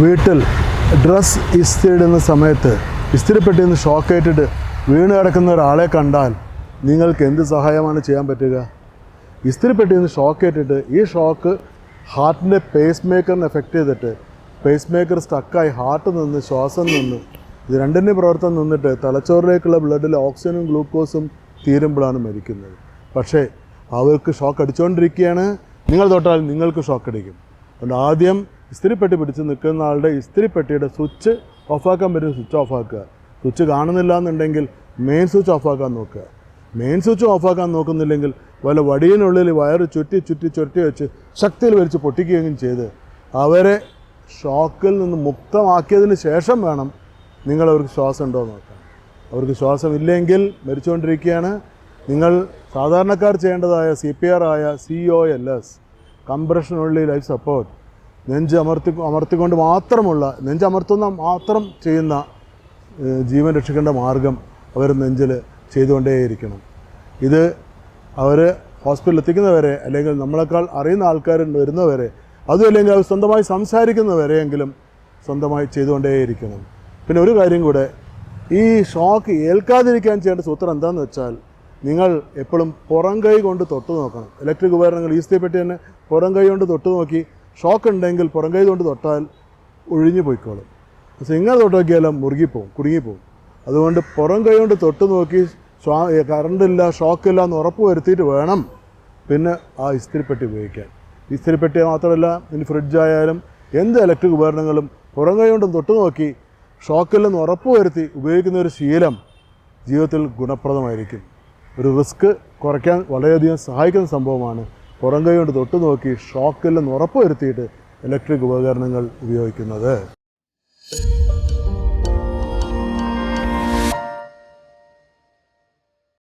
വീട്ടിൽ ഡ്രസ്സ് ഇസ്തിരിടുന്ന സമയത്ത് ഇസ്തിരിപ്പെട്ടിൽ നിന്ന് ഷോക്ക് ഏറ്റിട്ട് വീണ് കിടക്കുന്ന ഒരാളെ കണ്ടാൽ നിങ്ങൾക്ക് എന്ത് സഹായമാണ് ചെയ്യാൻ പറ്റുക? ഇസ്തിരിപ്പെട്ടിൽ നിന്ന് ഷോക്ക് ഏറ്റിട്ട് ഈ ഷോക്ക് ഹാർട്ടിന്റെ പേസ് മേക്കറിനെ എഫക്റ്റ് ചെയ്തിട്ട് പേസ് മേക്കർ സ്റ്റക്കായി ഹാർട്ട് നിന്ന് ശ്വാസം നിന്ന് ഇത് രണ്ടിന്റെ പ്രവർത്തനം നിന്നിട്ട് തലച്ചോറിലേക്കുള്ള ബ്ലഡിൽ ഓക്സിജനും ഗ്ലൂക്കോസും തീരുമ്പോഴാണ് മരിക്കുന്നത്. പക്ഷേ അവർക്ക് ഷോക്ക് അടിച്ചുകൊണ്ടിരിക്കുകയാണ് നിങ്ങൾ തൊട്ടാൽ നിങ്ങൾക്ക് ഷോക്ക് അടിക്കും. അതുകൊണ്ട് ആദ്യം ഇസ്തിരിപ്പെട്ടി പിടിച്ച് നിൽക്കുന്ന ആളുടെ ഇസ്തിരിപ്പെട്ടിയുടെ സ്വിച്ച് ഓഫാക്കാൻ പറ്റും സ്വിച്ച് ഓഫാക്കുക. സ്വിച്ച് കാണുന്നില്ല എന്നുണ്ടെങ്കിൽ മെയിൻ സ്വിച്ച് ഓഫാക്കാൻ നോക്കുക. മെയിൻ സ്വിച്ച് ഓഫാക്കാൻ നോക്കുന്നില്ലെങ്കിൽ വല്ല വടിയിനുള്ളിൽ വയർ ചുറ്റി ചുറ്റി ചുരുട്ടി വെച്ച് ശക്തിയിൽ വലിച്ച് പൊട്ടിക്കുകയും ചെയ്ത് അവരെ ഷോക്കിൽ നിന്ന് മുക്തമാക്കിയതിന് ശേഷം വേണം നിങ്ങൾ അവർക്ക് ശ്വാസം ഉണ്ടോ നോക്കാൻ. അവർക്ക് ശ്വാസം ഇല്ലെങ്കിൽ മരിച്ചുകൊണ്ടിരിക്കുകയാണ്. നിങ്ങൾ സാധാരണക്കാർ ചെയ്യേണ്ടതായ സി പി ആർ ആയ സി ഒ എൽ എസ് കംപ്രഷനുള്ളിൽ ലൈഫ് സപ്പോർട്ട് നെഞ്ച് അമർത്തി അമർത്തിക്കൊണ്ട് മാത്രമുള്ള നെഞ്ച് അമർത്തുന്ന മാത്രം ചെയ്യുന്ന ജീവൻ രക്ഷിക്കേണ്ട മാർഗം അവർ നെഞ്ചിൽ ചെയ്തുകൊണ്ടേയിരിക്കണം. ഇത് അവർ ഹോസ്പിറ്റലിൽ എത്തിക്കുന്നവരെ അല്ലെങ്കിൽ നമ്മളെക്കാൾ അറിയുന്ന ആൾക്കാർ വരുന്നവരെ അതും അല്ലെങ്കിൽ അവർ സ്വന്തമായി സംസാരിക്കുന്നവരെയെങ്കിലും സ്വന്തമായി ചെയ്തുകൊണ്ടേയിരിക്കണം. പിന്നെ ഒരു കാര്യം കൂടെ ഈ ഷോക്ക് ഏൽക്കാതിരിക്കാൻ ചെയ്യേണ്ട സൂത്രം എന്താണെന്ന് വെച്ചാൽ നിങ്ങൾ എപ്പോഴും പുറം കൈ കൊണ്ട് തൊട്ട് നോക്കണം. ഇലക്ട്രിക് ഉപകരണങ്ങൾ ഈസ്തിയെ പറ്റി തന്നെ പുറം കൈ കൊണ്ട് തൊട്ട് നോക്കി ഷോക്ക് ഉണ്ടെങ്കിൽ പുറം കൈ കൊണ്ട് തൊട്ടാൽ ഒഴിഞ്ഞു പോയിക്കോളും. പക്ഷേ ഇങ്ങനെ തൊട്ട് നോക്കിയാലും മുറുകിപ്പോവും കുടുങ്ങിപ്പോവും അതുകൊണ്ട് പുറം കൈ കൊണ്ട് തൊട്ട് നോക്കി ശ്വാ കറണ്ടില്ല ഷോക്കില്ല എന്ന് ഉറപ്പ് വരുത്തിയിട്ട് വേണം പിന്നെ ആ ഇസ്തിരിപ്പെട്ടി ഉപയോഗിക്കാൻ. ഇസ്തിരിപ്പെട്ടി മാത്രമല്ല ഇനി ഫ്രിഡ്ജായാലും എന്ത് ഇലക്ട്രിക് ഉപകരണങ്ങളും പുറം കൈ കൊണ്ടും തൊട്ട് നോക്കി ഷോക്കില്ലെന്ന് ഉറപ്പ് വരുത്തി ഉപയോഗിക്കുന്ന ഒരു ശീലം ജീവിതത്തിൽ ഗുണപ്രദമായിരിക്കും. ഒരു റിസ്ക് കുറയ്ക്കാൻ വളരെയധികം സഹായിക്കുന്ന സംഭവമാണ് പുറം കൈ കൊണ്ട് തൊട്ട് നോക്കി ഷോക്കില്ലെന്ന് ഉറപ്പ് വരുത്തിയിട്ട് ഇലക്ട്രിക് ഉപകരണങ്ങൾ ഉപയോഗിക്കുന്നത്.